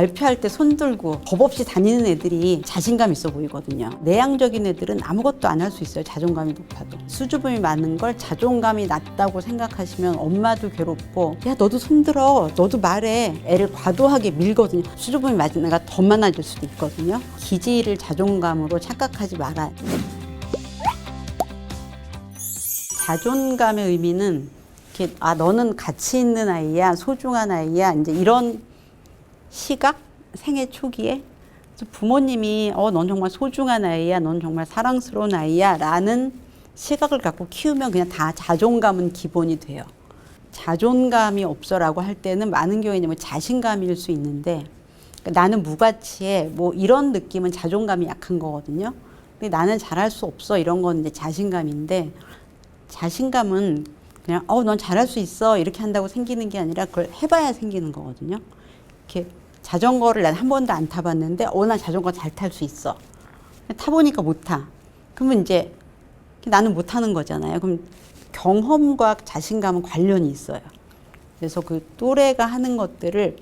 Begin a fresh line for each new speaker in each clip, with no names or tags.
발표할 때 손 들고 겁 없이 다니는 애들이 자신감 있어 보이거든요. 내향적인 애들은 아무것도 안 할 수 있어요. 자존감이 높아도. 수줍음이 많은 걸 자존감이 낮다고 생각하시면 엄마도 괴롭고 야 너도 손 들어 너도 말해 애를 과도하게 밀거든요. 수줍음이 많은 애가 더 많아질 수도 있거든요. 기질을 자존감으로 착각하지 말아야 돼요. 자존감의 의미는 이렇게 아 너는 가치 있는 아이야 소중한 아이야 이제 이런 시각 생애 초기에 부모님이 어 넌 정말 소중한 아이야 넌 정말 사랑스러운 아이야 라는 시각을 갖고 키우면 그냥 다 자존감은 기본이 돼요. 자존감이 없어라고 할 때는 많은 경우에 이제 뭐 자신감일 수 있는데 그러니까 나는 무가치해 뭐 이런 느낌은 자존감이 약한 거거든요. 근데 나는 잘할 수 없어 이런 건 이제 자신감인데 자신감은 그냥 어 넌 잘할 수 있어 이렇게 한다고 생기는 게 아니라 그걸 해봐야 생기는 거거든요. 이렇게 자전거를 난 한 번도 안 타봤는데 어나 자전거 잘 탈 수 있어. 타보니까 못 타. 그러면 이제 나는 못 타는 거잖아요. 그럼 경험과 자신감은 관련이 있어요. 그래서 그 또래가 하는 것들을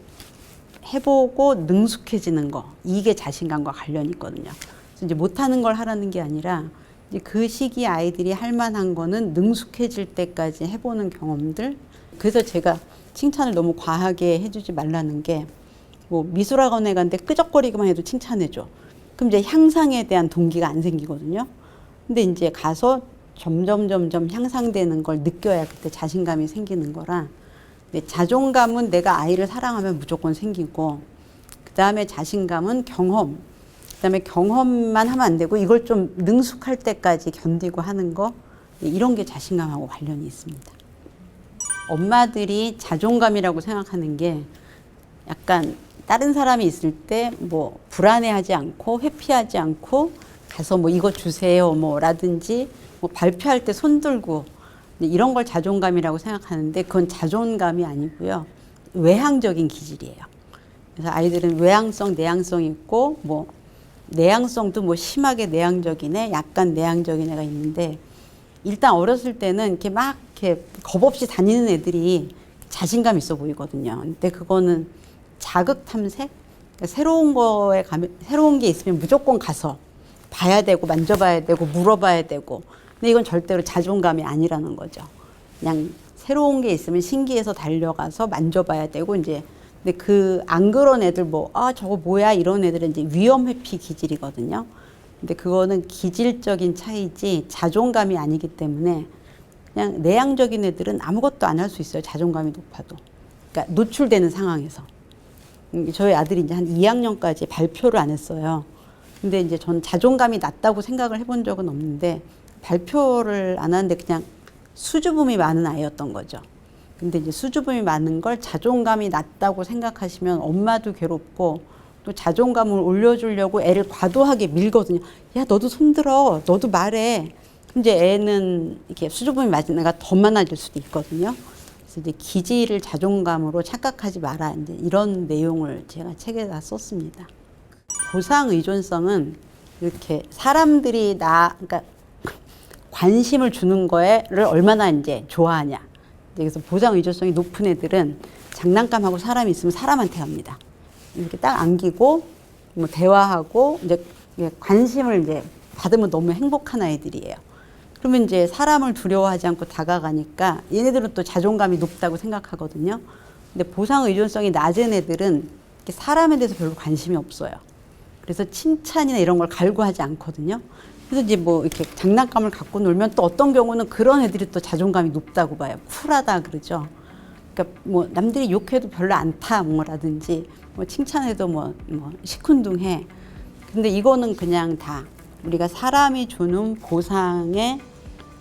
해보고 능숙해지는 거 이게 자신감과 관련이 있거든요. 그래서 이제 못하는 걸 하라는 게 아니라 그 시기 아이들이 할 만한 거는 능숙해질 때까지 해보는 경험들. 그래서 제가 칭찬을 너무 과하게 해주지 말라는 게 뭐 미술학원에 갔는데 끄적거리기만 해도 칭찬해줘. 그럼 이제 향상에 대한 동기가 안 생기거든요. 근데 이제 가서 점점 점점 향상되는 걸 느껴야 그때 자신감이 생기는 거라. 자존감은 내가 아이를 사랑하면 무조건 생기고 그 다음에 자신감은 경험. 그 다음에 경험만 하면 안 되고 이걸 좀 능숙할 때까지 견디고 하는 거 이런 게 자신감하고 관련이 있습니다. 엄마들이 자존감이라고 생각하는 게 약간 다른 사람이 있을 때 뭐 불안해하지 않고 회피하지 않고 가서 뭐 이거 주세요 뭐라든지 뭐 발표할 때 손 들고 이런 걸 자존감이라고 생각하는데 그건 자존감이 아니고요 외향적인 기질이에요. 그래서 아이들은 외향성, 내향성 있고 뭐 내향성도 뭐 심하게 내향적인 애, 약간 내향적인 애가 있는데 일단 어렸을 때는 이렇게 막 이렇게 겁 없이 다니는 애들이 자신감 있어 보이거든요. 근데 그거는 자극 탐색, 그러니까 새로운 거에 가면 새로운 게 있으면 무조건 가서 봐야 되고 만져봐야 되고 물어봐야 되고. 근데 이건 절대로 자존감이 아니라는 거죠. 그냥 새로운 게 있으면 신기해서 달려가서 만져봐야 되고 이제 근데 그 안 그런 애들 뭐 아 저거 뭐야 이런 애들은 이제 위험 회피 기질이거든요. 근데 그거는 기질적인 차이지 자존감이 아니기 때문에 그냥 내향적인 애들은 아무것도 안 할 수 있어요. 자존감이 높아도. 그러니까 노출되는 상황에서. 음, 저희 아들이 이제 한 2학년까지 발표를 안 했어요. 근데 이제 전 자존감이 낮다고 생각을 해본 적은 없는데 발표를 안 하는데 그냥 수줍음이 많은 아이였던 거죠. 근데 이제 수줍음이 많은 걸 자존감이 낮다고 생각하시면 엄마도 괴롭고 또 자존감을 올려주려고 애를 과도하게 밀거든요. 야, 너도 손들어. 너도 말해. 이제 애는 이렇게 수줍음이 애가 더 많아질 수도 있거든요. 그래서 이제 기질을 자존감으로 착각하지 마라. 이제 이런 내용을 제가 책에다 썼습니다. 보상 의존성은 이렇게 사람들이 나, 그러니까 관심을 주는 거를 얼마나 이제 좋아하냐. 그래서 보상 의존성이 높은 애들은 장난감하고 사람이 있으면 사람한테 갑니다. 이렇게 딱 안기고 뭐 대화하고 이제 관심을 이제 받으면 너무 행복한 아이들이에요. 그러면 이제 사람을 두려워하지 않고 다가가니까 얘네들은 또 자존감이 높다고 생각하거든요. 근데 보상 의존성이 낮은 애들은 사람에 대해서 별로 관심이 없어요. 그래서 칭찬이나 이런 걸 갈구하지 않거든요. 그래서 이제 뭐 이렇게 장난감을 갖고 놀면 또 어떤 경우는 그런 애들이 또 자존감이 높다고 봐요. 쿨하다 그러죠. 그러니까 뭐 남들이 욕해도 별로 안 타 뭐라든지 뭐 칭찬해도 뭐, 뭐 시큰둥해. 근데 이거는 그냥 다 우리가 사람이 주는 보상에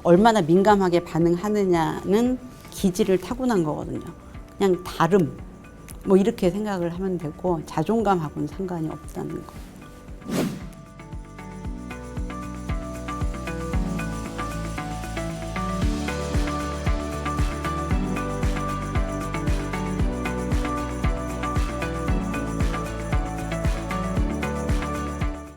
얼마나 민감하게 반응하느냐는 기질을 타고난 거거든요. 그냥 다름 뭐 이렇게 생각을 하면 되고 자존감하고는 상관이 없다는 거.